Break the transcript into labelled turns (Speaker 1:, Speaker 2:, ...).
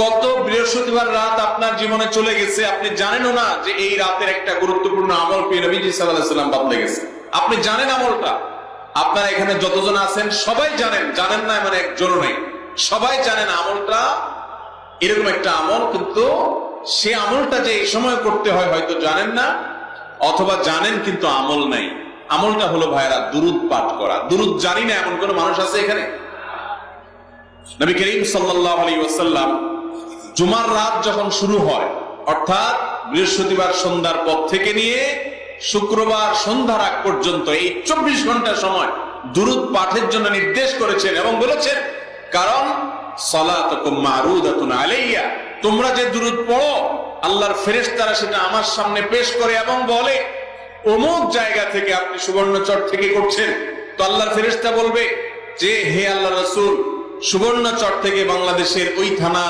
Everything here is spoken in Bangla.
Speaker 1: কত বৃহস্পতিবার রাত আপনার জীবনে চলে গেছে, আপনি জানেনও না যে এই রাতের একটা গুরুত্বপূর্ণ আমল নবীজি সাল্লাহ সাল্লাম বদলে গেছে। আপনি জানেন আমলটা? আপনারা এখানে যতজন আছেন, সবাই জানেন। জানেন না মানে একজনও নেই। সবাই জানেন আমলটা এরকম একটা আমল, কিন্তু সে আমলটা যে এই সময় করতে হয় হয়তো জানেন না, অথবা জানেন কিন্তু আমল নাই। আমলটা হলো ভাইরা দুরুদ পাঠ করা। দুরুদ জানি না এমন কোন মানুষ আছে এখানে? নবী করিম সাল্লাল্লাহু আলাইহি ওয়াসাল্লাম জুমার রাত যখন শুরু হয়, অর্থাৎ বৃহস্পতিবার সন্ধ্যার পর থেকে নিয়ে শুক্রবার সন্ধ্যার আগ পর্যন্ত এই চব্বিশ ঘণ্টা সময় দুরুদ পাঠের জন্য নির্দেশ করেছেন এবং বলেছেন, কারণ আলাইয়া, তোমরা যে দুরুদ পড়ো, আল্লাহর ফেরেশতারা সেটা আমার সামনে পেশ করে এবং বলে, অমুক জায়গা থেকে আপনি সুবর্ণচর থেকে করছেন। তো আল্লাহর ফেরেশতা বলবে যে, হে আল্লাহ রসুল, সুবর্ণচর থেকে বাংলাদেশের ওই থানার